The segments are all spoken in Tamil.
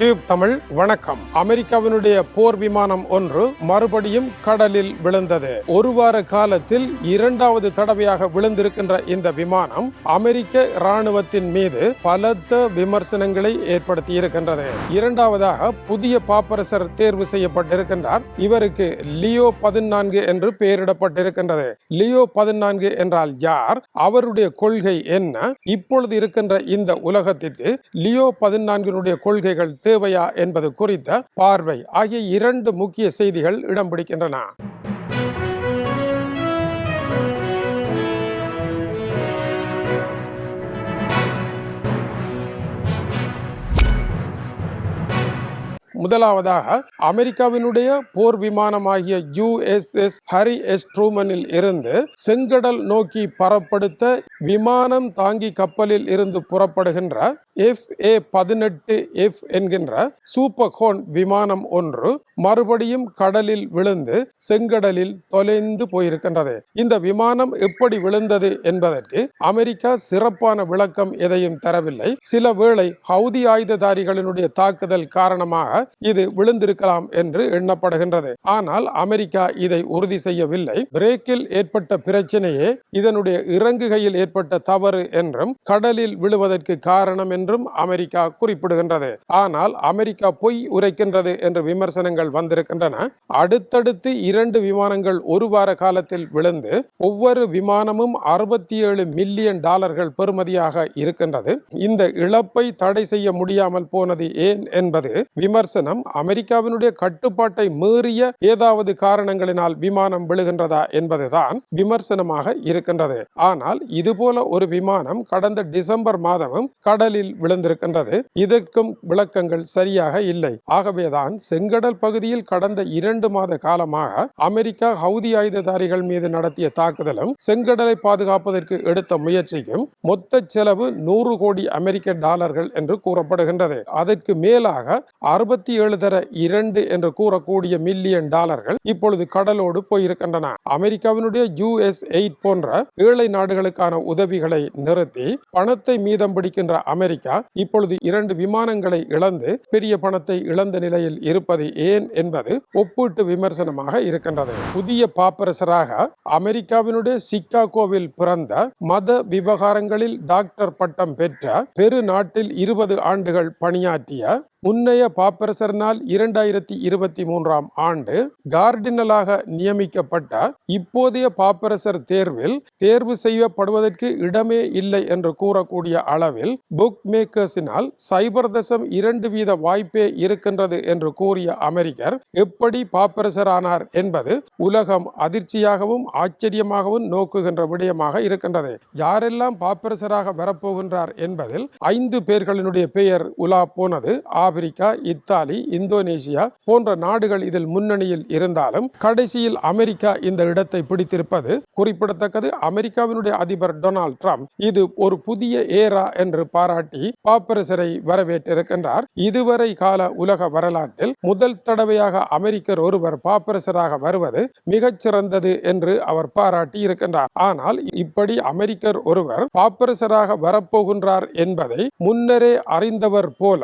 டியூப் தமிழ் வணக்கம். அமெரிக்காவினுடைய போர் விமானம் ஒன்று மறுபடியும் கடலில் விழுந்தது. ஒரு வார காலத்தில் இரண்டாவது தடவையாக விழுந்திருக்கின்ற இந்த விமானம் அமெரிக்க இராணுவத்தின் மீது பலத்த விமர்சனங்களை ஏற்படுத்தி இருக்கின்றது இரண்டாவதாக புதிய பாப்பரசர் தேர்வு செய்யப்பட்டிருக்கின்றார். இவருக்கு லியோ பதினான்கு என்று பெயரிடப்பட்டிருக்கின்றது. லியோ பதினான்கு என்றால் யார்? அவருடைய கொள்கை என்ன? இப்பொழுது இருக்கின்ற இந்த உலகத்திற்கு லியோ பதினான்கினுடைய கொள்கைகள் தேவையா என்பது குறித்த பார்வை ஆகிய இரண்டு முக்கிய செய்திகள் இடம் பிடிக்கின்றன. முதலாவதாக அமெரிக்காவினுடைய போர் விமானமாகிய யுஎஸ்எஸ் ஹரி எஸ் ட்ரூமனில் இருந்து செங்கடல் நோக்கி பரப்படுத்த விமானம் தாங்கி கப்பலில் இருந்து புறப்படுகின்ற எஃப் ஏ பதினெட்டு எஃப் என்கின்ற சூப்பர் ஹோன் விமானம் ஒன்று மறுபடியும் கடலில் விழுந்து செங்கடலில் தொலைந்து போயிருக்கின்றது. இந்த விமானம் எப்படி விழுந்தது என்பதற்கு அமெரிக்கா சிறப்பான விளக்கம் எதையும் தரவில்லை. சில வேளை ஹவுதி ஆயுததாரிகளினுடைய தாக்குதல் காரணமாக இது விழுந்திருக்கலாம் என்று எண்ணப்படுகின்றது. ஆனால் அமெரிக்கா இதை உறுதி செய்யவில்லை. பிரேக்கில் ஏற்பட்ட பிரச்சனையே இதனுடைய இறங்குகையில் ஏற்பட்ட தவறு என்றும் கடலில் விழுவதற்கு காரணம் என்றும் அமெரிக்கா குறிப்பிடுகின்றது. ஆனால் அமெரிக்கா பொய் உரைக்கின்றது என்று விமர்சனங்கள் வந்திருக்கின்றன. அடுத்தடுத்து இரண்டு விமானங்கள் ஒரு வார காலத்தில் விழுந்து ஒவ்வொரு விமானமும் அறுபத்தி ஏழு மில்லியன் டாலர்கள் பெறுமதியாக இருக்கின்றது. இந்த இழப்பை தடை செய்ய முடியாமல் போனது ஏன் என்பது விமர்சனம் அமெரிக்காவினுடைய கட்டுப்பாட்டை மீறிய ஏதாவது காரணங்களினால் விமானம் விழுகின்றதா என்பதுதான் விமர்சனமாக இருக்கின்றது. ஆனால் இதுபோல ஒரு விமானம் கடந்த டிசம்பர் மாதமும் கடலில் விழுந்திருக்கின்றது. இதற்கும் விளக்கங்கள் சரியாக இல்லை. ஆகவேதான் செங்கடல் பகுதியில் கடந்த இரண்டு மாத காலமாக அமெரிக்கா ஹவுதி ஆயுததாரிகள் மீது நடத்திய தாக்குதலும் செங்கடலை பாதுகாப்பதற்கு எடுத்த முயற்சிக்கும் மொத்த செலவு நூறு கோடி அமெரிக்க டாலர்கள் என்று கூறப்படுகின்றது. அதற்கு மேலாக அறுபத்தி ஏழு தர இரண்டு என்று கூறக்கூடிய மில்லியன் டாலர்கள் இப்பொழுது கடலோடு போயிருக்கின்றன. அமெரிக்காவினுடைய யுஎஸ் எயிட் போன்ற ஏழை நாடுகளுக்கான உதவிகளை நிறுத்தி பணத்தை மீதம் பிடிக்கின்ற அமெரிக்கா இப்பொழுது இரண்டு விமானங்களை இழந்து பெரிய பணத்தை இழந்த நிலையில் இருப்பது ஏன் என்பது ஒப்பீட்டு விமர்சனமாக இருக்கின்றது. புதிய பாப்பரசராக அமெரிக்காவினுடைய சிக்காகோவில் பிறந்த மத விவகாரங்களில் டாக்டர் பட்டம் பெற்ற பெரு நாட்டில் இருபது ஆண்டுகள் பணியாற்றிய முன்னைய பாப்பரசர்னால் இரண்டாயிரத்தி இருபத்தி மூன்றாம் ஆண்டு கார்டினலாக நியமிக்கப்பட்ட இப்போதைய பாப்பரசர் தேர்வில் தேர்வு செய்யப்படுவதற்கு இடமே இல்லை என்று கூறக்கூடிய அளவில் புக் மேக்கர்ஸினால் சைபர் தசம் இரண்டு வீத வாய்ப்பே இருக்கின்றது என்று கூறிய அமெரிக்கர் எப்படி பாப்பரசரானார் என்பது உலகம் அதிர்ச்சியாகவும் ஆச்சரியமாகவும் நோக்குகின்ற விடயமாக இருக்கின்றது. யாரெல்லாம் பாப்பரசராக வரப்போகின்றார் என்பதில் ஐந்து பேர்களினுடைய பெயர் உலா போனது. ஆப்பிரிக்கா இத்தாலி இந்தோனேசியா போன்ற நாடுகள் இதில் முன்னணியில் இருந்தாலும் கடைசியில் அமெரிக்கா இந்த இடத்தை பிடித்திருப்பது குறிப்பிடத்தக்கது. அமெரிக்காவினுடைய அதிபர் டொனால்ட் ட்ரம்ப் இது ஒரு புதிய ஏரா என்று பாராட்டி பாப்பரசரை வரவேற்றிருக்கின்றார். இதுவரை கால உலக வரலாற்றில் முதல் தடவையாக அமெரிக்கர் ஒருவர் பாப்பரசராக வருவது மிகச்சிறந்தது என்று அவர் பாராட்டி இருக்கின்றார் ஆனால் இப்படி அமெரிக்கர் ஒருவர் பாப்பரசராக வரப்போகின்றார் என்பதை முன்னரே அறிந்தவர் போல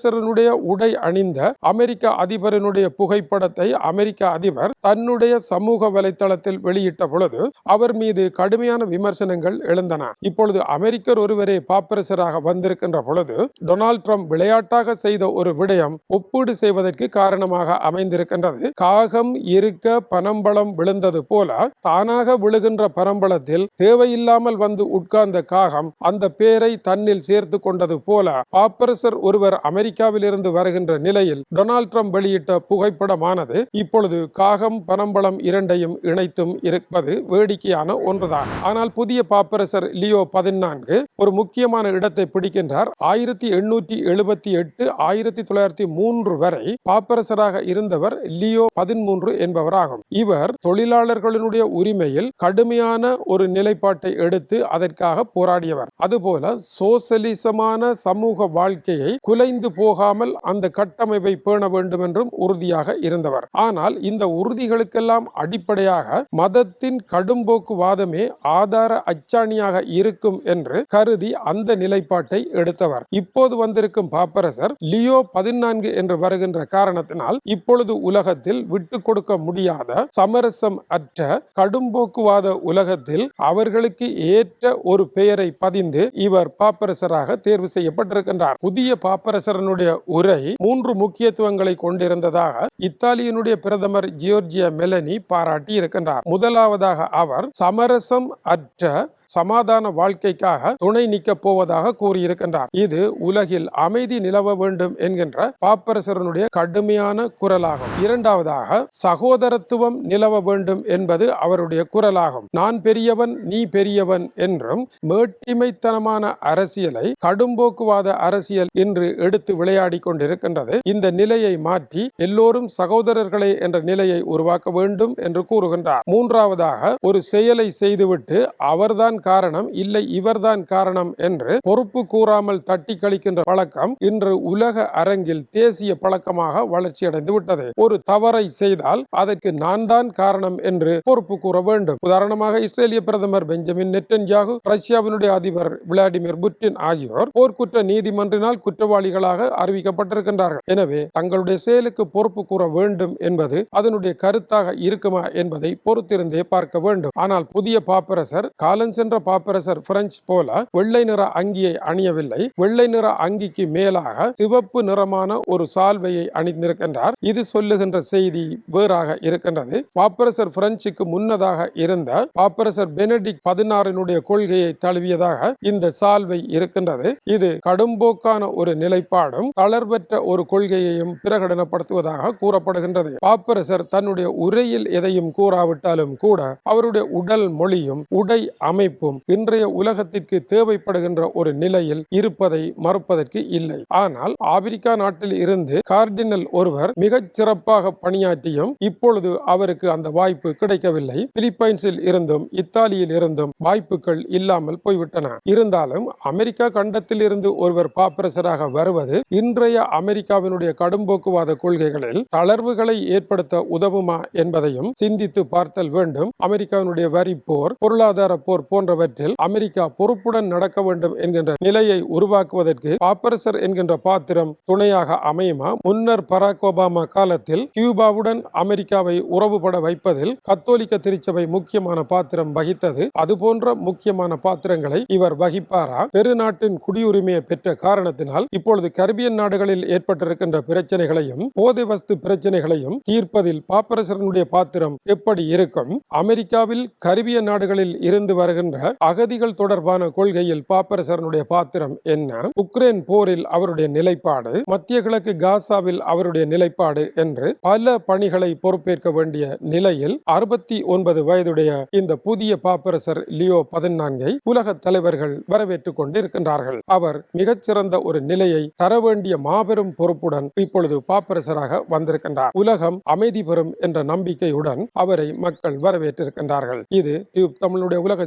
பாப்பரசரனுடைய உடை அணிந்த அமெரிக்க அதிபரனுடைய புகைப்படத்தை அமெரிக்க அதிபர் தன்னுடைய சமூக வலைதளத்தில் வெளியிட்ட பொழுது அவர் மீது கடுமையான விமர்சனங்கள் எழுந்தன. இப்பொழுது அமெரிக்கர் ஒருவரே பாப்பரசராக வந்திருக்கின்ற பொழுது டொனால்ட் ட்ரம்ப் விளையாட்டாக செய்த ஒரு விடயம் ஒப்பீடு செய்வதற்கு காரணமாக அமைந்திருக்கின்றது. காகம் இருக்க பனம்பழம் விழுந்தது போல தானாக விழுகின்ற பரம்பளத்தில் தேவையில்லாமல் வந்து உட்கார்ந்த காகம் அந்த பேரை தன்னில் சேர்த்து கொண்டது போல பாப்பரசர் ஒருவர் அமெரிக்க இருந்து வருகின்ற நிலையில் டொனால்ட் ட்ரம்ப் வெளியிட்ட புகைப்படமானது இப்பொழுது காகம் பனம்பழம் இரண்டையும் இணைத்தும் இருப்பது வேடிக்கையான ஒன்றுதான். ஆனால் புதிய பாப்பரசர் லியோ பதினான்கு ஒரு முக்கியமான இடத்தை பிடிக்கின்றார். ஆயிரத்தி எண்ணூற்றி எழுபத்தி எட்டு ஆயிரத்தி தொள்ளாயிரத்தி மூன்று வரை பாப்பரசராக இருந்தவர் லியோ பதிமூன்று என்பவராகும். இவர் தொழிலாளர்களினுடைய உரிமையில் கடுமையான ஒரு நிலைப்பாட்டை எடுத்து அதற்காக போராடியவர். அதுபோல சோசலிசமான சமூக வாழ்க்கையை குலைந்து போகாமல் அந்த கட்டமைப்பை பேண வேண்டும் என்றும் உறுதியாக இருந்தவர். ஆனால் இந்த உறுதிகளுக்கெல்லாம் அடிப்படையாக மதத்தின் கடும்போக்கு வாதமே ஆதார அச்சாணியாக இருக்கும் என்று கருதி அந்த நிலைப்பாட்டை எடுத்தவர். இப்போது வந்திருக்கும் பாப்பரசர் லியோ பதினான்கு என்று வருகின்ற காரணத்தினால் இப்பொழுது உலகத்தில் விட்டு கொடுக்க முடியாத சமரசம் அற்ற கடும்போக்குவாத உலகத்தில் அவர்களுக்கு ஏற்ற ஒரு பெயரை பதிந்து இவர் பாப்பரசராக தேர்வு செய்யப்பட்டிருக்கின்றார். புதிய பாப்பரசரனுடைய உரை மூன்று முக்கியத்துவங்களை கொண்டிருந்ததாக இத்தாலியினுடைய பிரதமர் ஜியோர்ஜியா மெலனி பாராட்டி இருக்கின்றார் முதலாவதாக அவர் சமரசம் அற்ற சமாதான வாழ்க்கைக்காக துணை நிற்கப் போவதாக கூறியிருக்கின்றார். இது உலகில் அமைதி நிலவ வேண்டும் என்கின்ற பாப்பரசரனுடைய கடுமையான குரலாகும். இரண்டாவதாக சகோதரத்துவம் நிலவ வேண்டும் என்பது அவருடைய குரலாகும். நான் பெரியவன் நீ பெரியவன் என்றும் மேட்டிமைத்தனமான அரசியலை கடும்போக்குவாத அரசியல் என்று எடுத்து விளையாடி கொண்டிருக்கின்றது. இந்த நிலையை மாற்றி எல்லோரும் சகோதரர்களே என்ற நிலையை உருவாக்க வேண்டும் என்று கூறுகின்றார். மூன்றாவதாக ஒரு செயலை செய்துவிட்டு அவர்தான் காரணம்? இல்லை இவர்தான் காரணம் என்று பொறுப்பு கூறாமல் தட்டி கழிக்கின்ற பழக்கம் இன்று உலக அரங்கில் தேசிய பழக்கமாக வளர்ச்சியடைந்து விட்டது. ஒரு தவறை செய்தால் அதற்கு நான் தான் காரணம் என்று பொறுப்பு கூற வேண்டும். உதாரணமாக இஸ்ரேலிய பிரதமர் பெஞ்சமின் நெட்டன்யாகு ரஷ்யாவினுடைய அதிபர் விளாடிமிர் புட்டின் ஆகியோர் போர்க்குற்ற நீதிமன்றினால் குற்றவாளிகளாக அறிவிக்கப்பட்டிருக்கின்றார்கள். எனவே தங்களுடைய செயலுக்கு பொறுப்பு கூற வேண்டும் என்பது அதனுடைய கருத்தாக இருக்குமா என்பதை பொறுத்திருந்தே பார்க்க வேண்டும். ஆனால் புதிய பாப்பரசர் காலன்சன் சென்ற பாப்பரசர் பிரெஞ்சு போல வெள்ளை நிற அங்கியை அணியவில்லை. வெள்ளை நிற அங்கிக்கு மேலாக சிவப்பு நிறமான ஒரு சால்வையை அணிந்திருக்கின்றார். இது சொல்லுகின்ற செய்தி வேறாக இருக்கின்றது. பாப்பரசர் பிரெஞ்சுக்கு முன்னதாக இருந்த பாப்பரசர் பெனடிக் பதினாறினுடைய கொள்கையை தழுவியதாக இந்த சால்வை இருக்கின்றது. இது கடும்போக்கான ஒரு நிலைப்பாடும் தளர்வற்ற ஒரு கொள்கையையும் பிரகடனப்படுத்துவதாக கூறப்படுகின்றது. பாப்பரசர் தன்னுடைய உரையில் எதையும் கூறாவிட்டாலும் கூட அவருடைய உடல் மொழியும் உடை அமைப்பு அமைப்பும் இன்றைய உலகத்திற்கு தேவைப்படுகின்ற ஒரு நிலையில் இருப்பதை மறுப்பதற்கு இல்லை. ஆனால் ஆப்பிரிக்கா நாட்டில் இருந்து கார்டினல் ஒருவர் மிகச் சிறப்பாக பணியாற்றியும் இப்பொழுது அவருக்கு அந்த வாய்ப்பு கிடைக்கவில்லை. பிலிப்பைன்ஸில் இருந்தும் இத்தாலியில் இருந்தும் வாய்ப்புகள் இல்லாமல் போய்விட்டன. இருந்தாலும் அமெரிக்கா கண்டத்தில் இருந்து ஒருவர் பாப்பரசராக வருவது இன்றைய அமெரிக்காவினுடைய கடும்போக்குவாத கொள்கைகளில் தளர்வுகளை ஏற்படுத்த உதவுமா என்பதையும் சிந்தித்து பார்த்தல் வேண்டும். அமெரிக்காவினுடைய வரி போர் பொருளாதார போர் போன்ற போன்றவற்றில் அமெரிக்கா பொறுப்புடன் நடக்க வேண்டும் என்கின்ற நிலையை உருவாக்குவதற்கு பாப்பரசர் என்கின்ற பாத்திரம் துணையாக அமையுமா? முன்னர் பராக் ஒபாமா காலத்தில் கியூபாவுடன் அமெரிக்காவை உறவுபட வைப்பதில் கத்தோலிக்க திருச்சபை முக்கியமான பாத்திரம் வகித்தது. அதுபோன்ற முக்கியமான பாத்திரங்களை இவர் வகிப்பாரா? பெருநாட்டின் குடியுரிமையை பெற்ற காரணத்தினால் இப்பொழுது கரிபியன் நாடுகளில் ஏற்பட்டிருக்கின்ற பிரச்சனைகளையும் போதை வஸ்து பிரச்சனைகளையும் தீர்ப்பதில் பாப்பரசரனுடைய பாத்திரம் எப்படி இருக்கும்? அமெரிக்காவில் கரிபிய நாடுகளில் இருந்து வருகின்ற அகதிகள் தொடர்பான கொள்கையில் பாப்பரசரனுடைய பாத்திரம் என்ன? உக்ரைன் போரில் அவருடைய நிலைப்பாடு மத்திய கிழக்கு காசாவில் அவருடைய நிலைப்பாடு என்று பல பணிகளை பொறுப்பேற்க வேண்டிய நிலையில் அறுபத்தி ஒன்பது வயதுடைய இந்த புதிய பாப்பரசர் லியோ பதினான்கை உலக தலைவர்கள் வரவேற்றுக் கொண்டிருக்கின்றார்கள். அவர் மிகச்சிறந்த ஒரு நிலையை தர வேண்டிய மாபெரும் பொறுப்புடன் இப்பொழுது பாப்பரசராக வந்திருக்கின்றார். உலகம் அமைதி பெறும் என்ற நம்பிக்கையுடன் அவரை மக்கள் வரவேற்றிருக்கின்றார்கள். இது டியூப் தமிழுடைய உலக